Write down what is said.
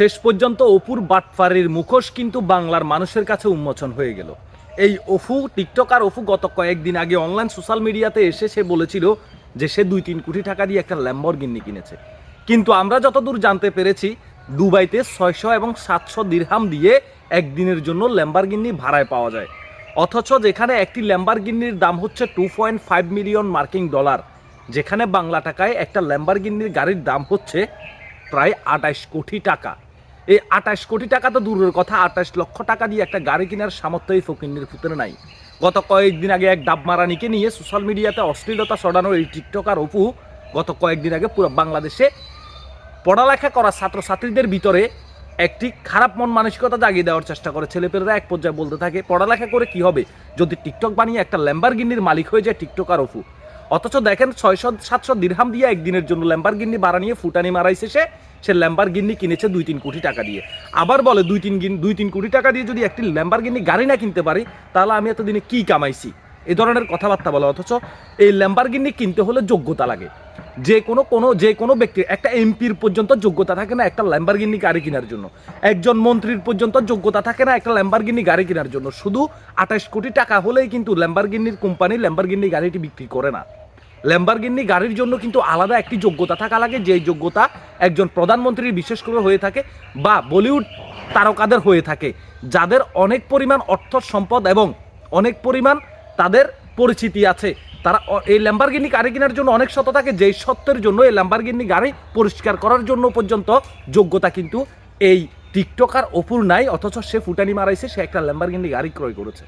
শেষ পর্যন্ত অপুর বাটফারির মুখোশ কিন্তু বাংলার মানুষের কাছে উন্মোচন হয়ে গেল। এই অফু টিকটকার অফু গত কয়েকদিন আগে অনলাইন সোশ্যাল মিডিয়াতে এসে সে বলেছিল যে সে দুই তিন কোটি টাকা দিয়ে একটা ল্যাম্বরগিন্নি কিনেছে। কিন্তু আমরা যতদূর জানতে পেরেছি, দুবাইতে ছয়শো এবং সাতশো দিরহাম দিয়ে একদিনের জন্য ল্যাম্বারগিন্নি ভাড়ায় পাওয়া যায়। অথচ যেখানে একটি ল্যাম্বারগিন্নির দাম হচ্ছে টু পয়েন্ট ফাইভ মিলিয়ন মার্কিং ডলার যেখানে বাংলা টাকায় একটা ল্যাম্বারগিন্নির গাড়ির দাম হচ্ছে প্রায় আটাইশ কোটি টাকা। এই আঠাশ কোটি টাকা তো দূরের কথা, আঠাশ লক্ষ টাকা দিয়ে একটা গাড়ি কেনার সামর্থ্য এই ফকিন্নির ফুতের নাই। গত কয়েকদিন আগে এক ডাব মারানিকে নিয়ে সোশ্যাল মিডিয়াতে অশ্লীলতা ছড়ানো এই টিকটকার অপু গত কয়েকদিন আগে পুরো বাংলাদেশে পড়ালেখা করা ছাত্রছাত্রীদের ভিতরে একটি খারাপ মন মানসিকতা জাগিয়ে দেওয়ার চেষ্টা করে। ছেলেপেলেরা এক পর্যায়ে বলতে থাকে, পড়ালেখা করে কি হবে? যদি টিকটক বানিয়ে একটা ল্যাম্বারগিন্নির মালিক হয়ে যায় টিকটকার অফু অথচ দেখেন ছয়শো, সাতশো দিরহাম দিয়ে একদিনের জন্য ল্যাম্বারগিন্নি ভাড়া নিয়ে ফুটানি মারাইছে সে সে ল্যাম্বারগিন্নি কিনেছে দুই তিন কোটি টাকা দিয়ে। আবার বলে দুই তিন গিন- দুই তিন কোটি টাকা দিয়ে যদি একটি ল্যাম্বারগিন্নি গাড়ি না কিনতে পারি, তাহলে আমি এতদিনে কি কামাইছি? এ ধরনের কথাবার্তা বলে। অথচ এই ল্যাম্বারগিন্নি কিনতে হলে যোগ্যতা লাগে। যে কোনো কোনো, যে কোনো ব্যক্তির একটা এমপির পর্যন্ত যোগ্যতা থাকে না একটা ল্যাম্বারগিন্নি গাড়ি কেনার জন্য। একজন মন্ত্রীর পর্যন্ত যোগ্যতা থাকে না একটা ল্যাম্বারগিন্নি গাড়ি কেনার জন্য। শুধু আঠাশ কোটি টাকা হলেই কিন্তু ল্যাম্বারগিন্নির কোম্পানি ল্যাম্বারগিন্নি গাড়িটি বিক্রি করে না। ল্যাম্বারগিন্নি গাড়ির জন্য কিন্তু আলাদা একটি যোগ্যতা থাকা লাগে যে যোগ্যতা একজন প্রধানমন্ত্রীর বিশেষ করে হয়ে থাকে বা বলিউড তারকাদের হয়ে থাকে, যাদের অনেক পরিমাণ অর্থ সম্পদ এবং অনেক পরিমাণ তাদের পরিচিতি আছে। তারা এই ল্যাম্বারগিনি গাড়ি কেনার জন্য অনেক সত্য থাকে, যেই সত্যের জন্য এই ল্যাম্বারগিনি গাড়ি পরিষ্কার করার জন্য পর্যন্ত যোগ্যতা কিন্তু এই টিকটকার অপুর নাই, অথচ সে ফুটানি মারাইছে, সে একটা ল্যাম্বারগিনি গাড়ি ক্রয় করেছে।